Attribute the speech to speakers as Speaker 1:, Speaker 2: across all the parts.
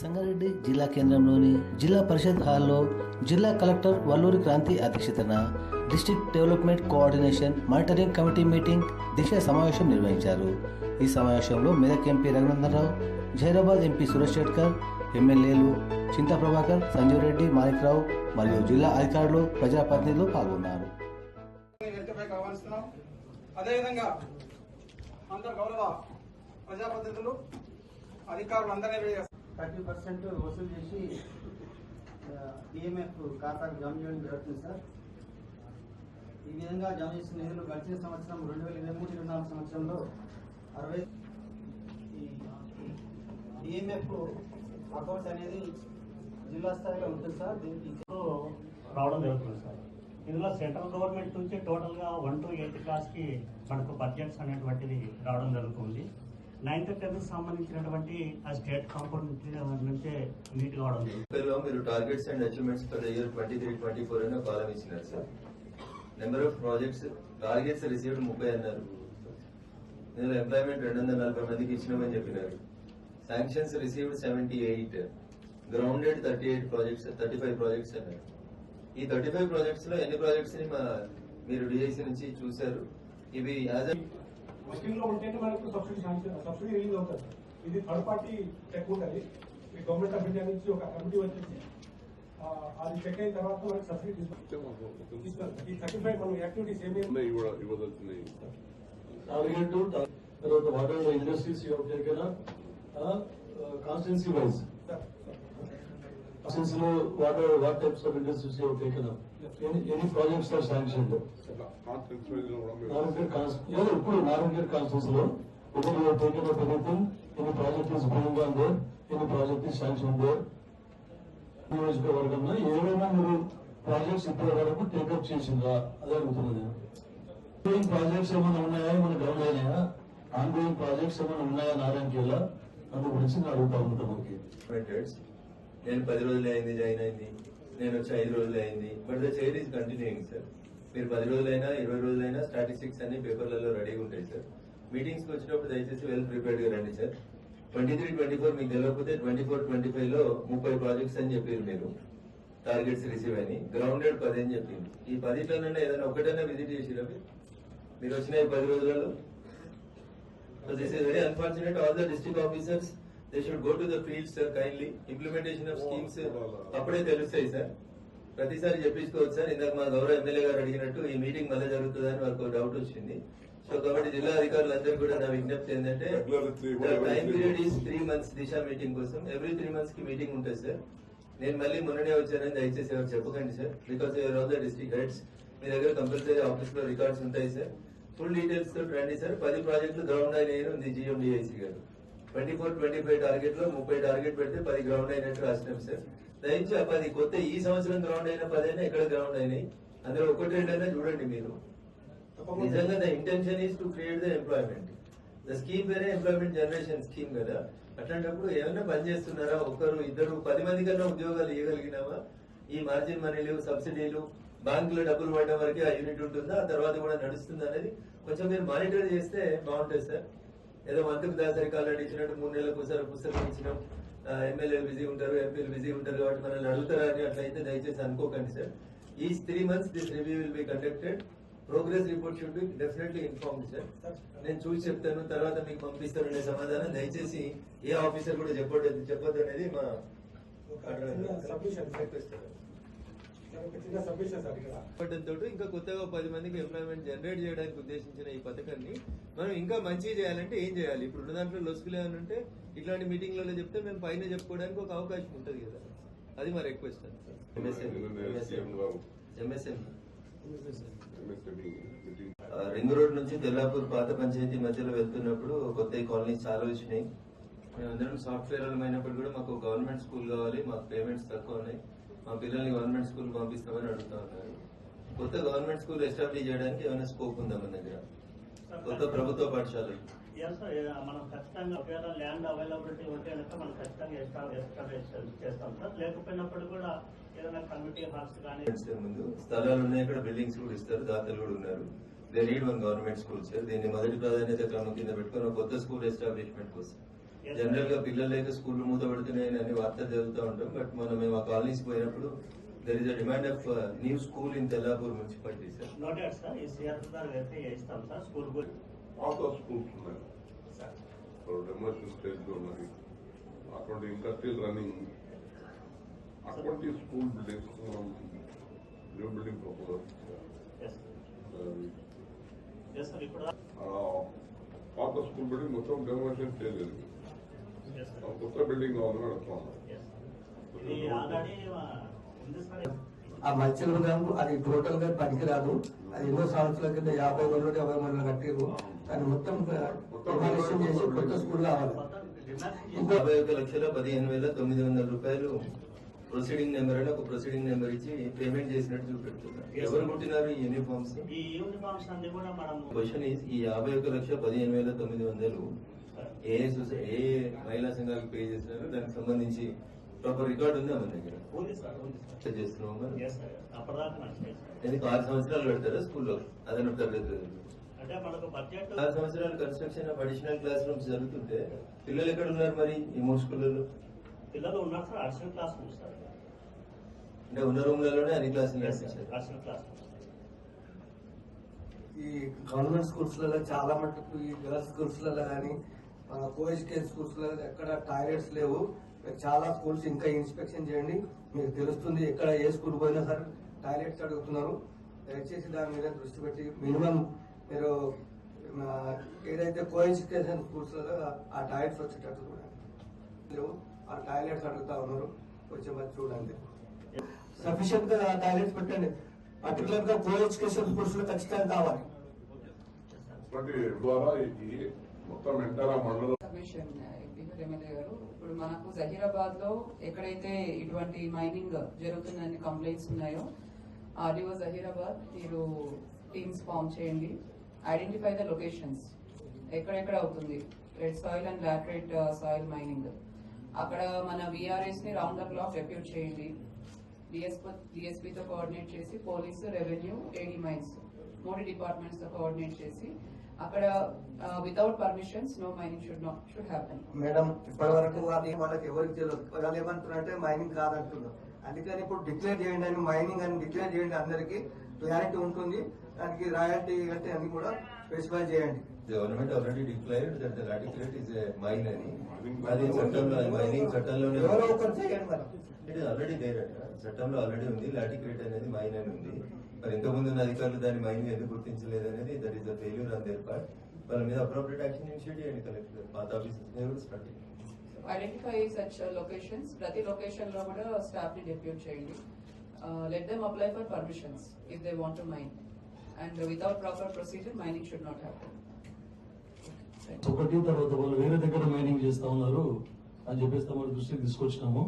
Speaker 1: సంగారెడ్డి జిల్లా కేంద్రంలోని జిల్లా పరిషత్ హాల్లో జిల్లా కలెక్టర్ వల్లూరి క్రాంతి అధ్యక్షతన district development coordination monitoring committee meeting Disha సమావేశం నిర్వహించారు. ఈ సమావేశంలో మెదక్ ఎంపీ రఘునందనరావు జైరాబాద్ ఎంపీ సురేష్ షెట్కర్ ఎమ్మెల్యేలు చింతా ప్రభాకర్ సంజీవ్ రెడ్డి మాణిక్రావు మరియు జిల్లా అధికారులు ప్రజాప్రతినిధులు పాల్గొన్నారు.
Speaker 2: అదేవిధంగా అందరు గౌరవ ప్రజాప్రతినిధులు అధికారులు అందరినీ
Speaker 3: థర్టీ పర్సెంట్ వసూలు చేసి డిఎంఎఫ్ ఖాతాకు జమ చేయడం జరుగుతుంది సార్. ఈ విధంగా జమ చేసిన నిధులు గడిచిన సంవత్సరం రెండు వేల ఇరవై మూడు ఇరవై నాలుగు సంవత్సరంలో అరవై డిఎంఎఫ్ అకౌంట్ అనేది జిల్లా స్థాయిలో ఉంటుంది సార్. దీనికి
Speaker 4: రావడం జరుగుతుంది సార్. ఇందులో సెంట్రల్ గవర్నమెంట్ నుంచి టోటల్గా వన్ టు ఎయిత్ క్లాస్కి మనకు బడ్జెట్స్ అనేటువంటిది రావడం జరుగుతుంది. నైన్త్ టెన్త్ సంబంధించినటువంటి ఆ స్టేట్ కాంపౌండ్ నుంచే నీట్ కావడం జరుగుతుంది
Speaker 5: మీరు targets and achievements for year twenty three twenty four అని కాలం ఇచ్చినారు sir number of projects targets received ముప్పై అన్నారు. ఇందులో ఎంప్లాయ్మెంట్ రెండు వందల నలభై మందికి ఇచ్చినామని చెప్పినారు. Sanctions received seventy eight grounded thirty eight projects thirty five projects అన్నారు. ఈ థర్టీ ఫైవ్ ప్రాజెక్ట్స్లో ఎన్ని ప్రాజెక్ట్స్ని మా మీరు డిఐసి నుంచి చూశారు? ఇవి యాజ్
Speaker 6: స్కీమ్లో ఉంటేనే మనకు సబ్సిడీ శాంక్షన్ సబ్సిడీ రిలీజ్ అవుతుంది. ఇది థర్డ్ పార్టీ చెక్ ఉంటుంది. ఈ గవర్నమెంట్ ఆఫ్ ఇండియా నుంచి ఒక కమిటీ వచ్చేసి ఆ, అది చెక్ అయిన తర్వాత మనకి సబ్సిడీ తీసుకుంటాం ఈ థర్టీ ఫైవ్ మనం యాక్టివిటీస్ ఏమేమి
Speaker 7: ఇవ్వదలుచున్నాయి
Speaker 8: తర్వాత you have taken up, since you know what are, what types of industries you have taken up? Any, any projects are sanctioned?
Speaker 7: కాన్ఫరెన్స్లో కూడా మీరు
Speaker 8: నారాయణపేట కాన్స్, yeah, ఇప్పుడు Narayanpet constituency whether you have taken up anything, any project is going on there, any project is sanctioned there. నియోజకవర్గంలో ఏవైనా మీరు projects ఇప్పటి వరకు take up చేసిందా అదే అడుగుతున్నది ఆన్గోయింగ్ ప్రాజెక్ట్స్ ఏమైనా ఉన్నాయా మన గ్రౌండ్ అయినాయా ఆన్గోయింగ్ ప్రాజెక్ట్స్ ఏమైనా ఉన్నాయా నారాయణకేలా అందు గురించి అడుగుతా ఉంటాం మనకి
Speaker 5: నేను పది రోజులు అయింది జాయిన్ అయింది. నేను వచ్చి ఐదు రోజులు అయింది. But the chair is continuing sir మీరు పది రోజులైనా ఇరవై రోజులైనా స్టాటిస్టిక్స్ అన్ని పేపర్లలో రెడీగా ఉంటాయి సార్ మీటింగ్స్కి వచ్చినప్పుడు దయచేసి వెల్ ప్రిపేర్డ్గా రండి sir twenty three twenty four మీకు తెలియకపోతే ట్వంటీ ఫోర్ ట్వంటీ ఫైవ్లో ముప్పై ప్రాజెక్ట్స్ అని చెప్పారు మీరు. టార్గెట్స్ రిసీవ్ అని గ్రౌండెడ్ పది అని చెప్పింది ఈ పదిట్లోనైనా ఏదైనా ఒకటైనా విజిట్ చేసిరా మీరు? మీరు వచ్చిన పది రోజులలో? This is very unfortunate all the district officers they should go to the field, sir, kindly. Implementation of schemes, అప్పుడే తెలుస్తాయి సార్ ప్రతిసారి చెప్పించుకోవచ్చు సార్ ఇందాక మా గౌరవ ఎమ్మెల్యే గారు అడిగినట్టు ఈ మీటింగ్ మళ్ళీ జరుగుతుందని వాళ్ళకు డౌట్ వచ్చింది. సో కాబట్టి జిల్లా అధికారులందరూ కూడా నా విజ్ఞప్తి ఏంటంటే time period is three months Disha meeting కోసం. ఎవ్రీ త్రీ మంత్స్కి మీటింగ్ ఉంటుంది సార్ నేను మళ్ళీ మొన్ననే వచ్చానని దయచేసి ఎవరు చెప్పకండి sir because you are all the district heads మీ దగ్గర కంపల్సరీ ఆఫీస్లో రికార్డ్స్ ఉంటాయి సార్ ఫుల్ డీటెయిల్స్తో రండి సార్ పది ప్రాజెక్టులు గ్రౌండ్ అయిన ఉంది జిఎండిఐసి గారు. ట్వంటీ ఫోర్ ట్వంటీ ఫైవ్ టార్గెట్లో ముప్పై టార్గెట్ పెడితే పది గ్రౌండ్ అయినట్టు రాసినాం సార్. దయచేసి ఆ పది కొత్త ఈ సంవత్సరం గ్రౌండ్ అయిన పది అయినా ఎక్కడ గ్రౌండ్ అయినాయి? అందులో ఒకటి రెండు అయినా చూడండి మీరు. నిజంగా the intention is to create the employment the scheme వేరే ఎంప్లాయ్మెంట్ జనరేషన్ స్కీమ్ కదా. అట్లాంటప్పుడు ఏమైనా పని చేస్తున్నారా? ఒకరు ఇద్దరు పది మంది కన్నా ఉద్యోగాలు ఇవ్వగలిగినావా? ఈ మార్జిన్ మనీలు సబ్సిడీలు బ్యాంకులో డబ్బులు పడడం వరకే ఆ యూనిట్ ఉంటుందా? ఆ తర్వాత కూడా నడుస్తుందా అనేది కొంచెం మీరు మానిటర్ చేస్తే బాగుంటుంది సార్. ఏదో మంత్రికి దాసరి కాలాడు ఇచ్చినట్టు మూడు నెలలకు ఒకసారి పుస్తకం ఇచ్చినాం. ఎమ్మెల్యేలు బిజీ ఉంటారు ఎంపీలు బిజీ ఉంటారు కాబట్టి మనల్ని అడుగుతారా అని అట్లయితే దయచేసి అనుకోకండి సార్. ఈ three months this review will be conducted progress report should be definitely inform sir నేను చూసి చెప్తాను తర్వాత మీకు పంపిస్తాను అనే సమాధానం దయచేసి ఏ ఆఫీసర్ కూడా చెప్పొద్దు చెప్పొద్దు అనేది మా
Speaker 6: సబ్మిషన్ చిన్న సబ్మిషన్ సార్ ఇక్కడ.
Speaker 5: పడ్డంతో ఇంకా కొత్తగా పది మందికి ఎంప్లాయ్మెంట్ జనరేట్ చేయడానికి ఉద్దేశించిన ఈ పథకాన్ని మనం ఇంకా మంచి చేయాలంటే ఏం చేయాలి? ఇప్పుడు ఉన్న దాంట్లో లొసుగులు ఏమైనా ఉంటే ఇట్లాంటి మీటింగ్లలో చెప్తే మేము పైన చెప్పుకోవడానికి ఒక అవకాశం ఉంటుంది కదా. అది మా రిక్వెస్ట్ ఎంఎస్ఎం రింగ్ రోడ్ నుంచి తెల్లాపూర్ పాత పంచాయతీ మధ్యలో వెళ్తున్నప్పుడు కొత్త కాలనీస్ చాలా వచ్చినాయి. మేమందరం సాఫ్ట్వేర్ అయినప్పుడు కూడా మాకు గవర్నమెంట్ స్కూల్ కావాలి మాకు పేమెంట్స్ తక్కువ ఉన్నాయి. మా పిల్లల్ని గవర్నమెంట్ స్కూల్ పంపిస్తామని అడుగుతా ఉన్నారు. కొత్త గవర్నమెంట్ స్కూల్ ఎస్టాబ్లిష్ చేయడానికి ఏమైనా స్కోప్ ఉందా మన దగ్గర? కొత్త ప్రభుత్వ పాఠశాలలు.
Speaker 4: మనం ఖచ్చితంగా ఒకవేళ ల్యాండ్ అవైలబిలిటీ ఉంటే మనం ఖచ్చితంగా ఎస్టాబ్లిష్ చేస్తాం సార్ లేకపోయినప్పుడు కూడా ఏదైనా కమిటీ హాల్స్ కానీ
Speaker 5: ముందు స్థలాలు ఉన్నాయి ఇక్కడ బిల్డింగ్స్ కూడా ఇస్తారు దాతలు కూడా ఉన్నారు. They need one government school sir దీన్ని మొదటి ప్రాధాన్యత క్రమం కింద పెట్టుకుని కొత్త స్కూల్ ఎస్టాబ్లిష్మెంట్ కోసం.
Speaker 4: జనరల్గా.
Speaker 5: పిల్లలు లేక స్కూల్ మూతపడుతున్నాయని అన్ని వార్తలు చదువుతూ ఉంటాం. బట్ మనం మేము ఆ కాలనీస్ పోయినప్పుడు there is a demand of new school in Tellapur municipality sir
Speaker 4: noted sir ఈ సిఆర్ గారు వెరిఫై చేస్తాం సార్ స్కూల్ గురించి
Speaker 7: పాత స్కూల్స్ ఉన్నాయి. డెమోషన్ స్టేజ్లో ఉన్నది. అటువంటి ఇంకా స్టిల్ రన్నింగ్ అటువంటి స్కూల్ బిల్డింగ్స్ మనం న్యూ బిల్డింగ్ ప్రపోజల్ పాత స్కూల్ బిల్డింగ్ మొత్తం డెమోషన్ స్టేజ్ ఆ కొత్త బిల్డింగ్ అడుగుతున్నాం
Speaker 9: ఆ మత్స్య గ్రామం అది టోటల్గా పనికిరాదు అది ఎన్నో సంవత్సరాల కింద యాభై మంది యాభై మంది కట్టారు దాన్ని మొత్తం డెమాలిషన్ చేసి కొత్త స్కూల్ కావాలి
Speaker 5: యాభై ఒక లక్షల పదిహేను వేల తొమ్మిది వందల రూపాయలు ప్రొసీడింగ్ నెంబర్ అని ఒక ప్రొసీడింగ్ నెంబర్ ఇచ్చి పేమెంట్ చేసినట్టు చూపెడుతున్నారు. ఎవరు కుట్టినారు ఈ యూనిఫామ్స్
Speaker 4: ఈ యూనిఫామ్స్ అన్ని కూడా మనం
Speaker 5: క్వశ్చన్ ఈస్ ఈ యాభై ఒక లక్ష పదిహేను వేల తొమ్మిది వందలు ఏ సొసై ఏ మహిళా సంఘాలకు పే చేసినారు దానికి సంబంధించి ప్రాపర్ రికార్డ్ ఉందా మన దగ్గర. చేస్తున్నాం ఆరు సంవత్సరాలు పెడతారా స్కూల్లో? అదనపు తరగతి ఆరు సంవత్సరాలు construction of additional class rooms జరుగుతుంటే పిల్లలు ఎక్కడ ఉన్నారు మరి ఈ మూడు స్కూళ్ళలో
Speaker 4: పిల్లలు ఉన్నారు సార్ అడిషనల్ క్లాస్ సార్
Speaker 5: అంటే ఉన్న రూమ్లలోనే అన్ని క్లాసులు
Speaker 4: అడిషనల్ క్లాస్
Speaker 9: ఈ గవర్నమెంట్ స్కూల్స్లలో చాలా మటుకు ఈ గర్ల్స్ స్కూల్స్లలో కానీ కో ఎడ్యుకేషన్ స్కూల్స్లో ఎక్కడ టాయిలెట్స్ లేవు. చాలా స్కూల్స్ ఇంకా ఇన్స్పెక్షన్ చేయండి. మీకు తెలుస్తుంది ఎక్కడ ఏ స్కూల్ పోయినా సరే టాయిలెట్స్ అడుగుతున్నారు. దయచేసి దాని మీద దృష్టి పెట్టి మినిమం మీరు ఏదైతే కో ఎడ్యుకేషన్ స్కూల్స్ ఆ టాయిలెట్స్ వచ్చేటట్టు చూడండి. లేవు ఆ టాయిలెట్స్ అడుగుతా ఉన్నారు. కొంచెం అది చూడండి. సఫిషియెంట్గా టాయిలెట్స్ పెట్టండి. పర్టికులర్గా కో ఎడ్యుకేషన్ స్కూల్స్లో ఖచ్చితంగా కావాలి.
Speaker 7: ద్వారా మొత్తం మండలం
Speaker 10: కమిషన్ ఎమ్మెల్యే గారు ఇప్పుడు మనకు జహీరాబాద్లో ఎక్కడైతే ఇటువంటి మైనింగ్ జరుగుతుందని కంప్లైంట్స్ ఉన్నాయో ఆర్డీఓ జహీరాబాద్ మీరు టీమ్స్ ఫామ్ చేయండి. ఐడెంటిఫై ద లొకేషన్స్ ఎక్కడెక్కడ అవుతుంది? Red soil and laterite soil mining అక్కడ మన విఆర్ఎస్ని రౌండ్ ద క్లాక్ డెప్యూట్ చేయండి. డిఎస్పీ తో కోఆర్డినేట్ చేసి పోలీసు రెవెన్యూ ఏడీ మైన్స్ మూడు డిపార్ట్మెంట్స్తో కోఆర్డినేట్ చేసి అక్కడ without permissions no mining should not should happen
Speaker 9: madam ఇప్పటి వరకు అది వాళ్ళకి ఎవరికి తెలియదు వాళ్ళు ఏమంటున్నారంటే మైనింగ్ కాదంటున్నారు. అందుకని ఇప్పుడు డిక్లేర్ చేయండి అని మైనింగ్ అని డిక్లేర్ చేయండి అందరికి. క్లారిటీ ఉంటుంది. దానికి రాయల్టీ అంటే అన్ని కూడా స్పెసిఫై చేయండి.
Speaker 5: Government already declared that the laterite is mine అని. అది చట్టంలో మైనింగ్ చట్టంలోనే ఇట్ ఇస్ ఆల్రెడీ దేర్ చట్టంలో ఆల్రెడీ ఉంది. లాటిక్యులేట్ అనేది మైన్ అని ఉంది. మరి ఇంతకుముందు ఉన్న అధికారులు దాన్ని మైన్ ఎందుకు గుర్తించలేదు అనేది that is the failure on their part వాళ్ళ మీద అప్రోప్రియట్ యాక్షన్ ఇనిషియేట్ చేయండి కలెక్టర్ పాత offices start
Speaker 10: identify such locations ప్రతి లొకేషన్లో కూడా స్టాఫ్ని డెప్యూట్ చేయండి. Let them apply for permissions if they want to mine and without proper procedure mining should not happen
Speaker 8: ఒకటి తర్వాత వాళ్ళు వేరే దగ్గర మైనింగ్ చేస్తా ఉన్నారు అని చెప్పేసి తమ దృష్టికి తీసుకొచ్చినాము.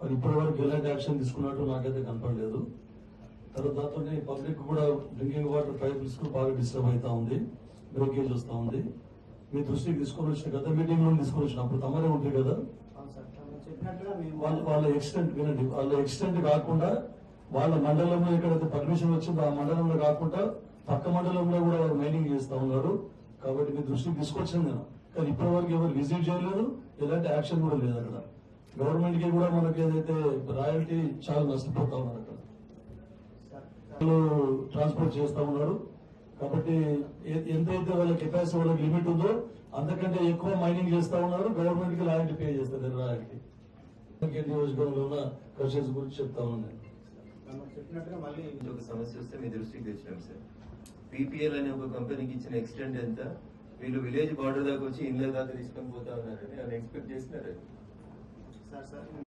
Speaker 8: మరి ఇప్పటి వరకు ఎలాంటి యాక్షన్ తీసుకున్నట్టు నాకైతే కనపడలేదు. తర్వాత పబ్లిక్ కూడా డ్రింకింగ్ వాటర్ పైప్స్ బాగా డిస్టర్బ్ అవుతా ఉంది. బ్రేకేజ్ వస్తా ఉంది. మీ దృష్టికి తీసుకొని వచ్చిన గత మీటింగ్లో తీసుకొని వచ్చిన అప్పుడు తమరే ఉంటుంది కదా? వాళ్ళ వాళ్ళ ఎక్స్టెంట్ వినండి. వాళ్ళ ఎక్స్టెంట్ కాకుండా వాళ్ళ మండలంలో ఎక్కడైతే పర్మిషన్ వచ్చిందో ఆ మండలంలో కాకుండా పక్క మండలంలో కూడా వారు మైనింగ్ చేస్తా ఉన్నారు. కాబట్టి మీ దృష్టికి తీసుకొచ్చాను నేను. కానీ ఇప్పటి వరకు ఎవరు విజిట్ చేయలేదు ఎలాంటి యాక్షన్ కూడా లేదు అక్కడ. గవర్నమెంట్కి కూడా మనకి ఏదైతే రాయల్టీ చాలా నష్టపోతా ఉన్నారు అక్కడ. ట్రాన్స్పోర్ట్ చేస్తా ఉన్నారు. కాబట్టి ఎంతైతే వాళ్ళ కెపాసిటీ వాళ్ళకి లిమిట్ ఉందో అంతకంటే ఎక్కువ మైనింగ్ చేస్తా ఉన్నారు. గవర్నమెంట్కి రాయల్టీ పే చేస్తారు రాయల్టీ నియోజకవర్గంలో ఉన్న క్వశ్చన్స్ గురించి చెప్తా ఉన్నాను
Speaker 3: తను చెప్పినట్టుగా మళ్ళీ
Speaker 5: ఒక సమస్య వస్తే మీ దృష్టికి తెచ్చినాం సార్. పీపీఎల్ అనే ఒక కంపెనీకి ఇచ్చిన ఎంత? వీళ్ళు విలేజ్ బార్డర్ దాకా వచ్చి ఇళ్ళ దాకా తీసుకొని పోతా ఉన్నారని అని ఎక్స్పెక్ట్ చేసినారు
Speaker 3: సార్ సార్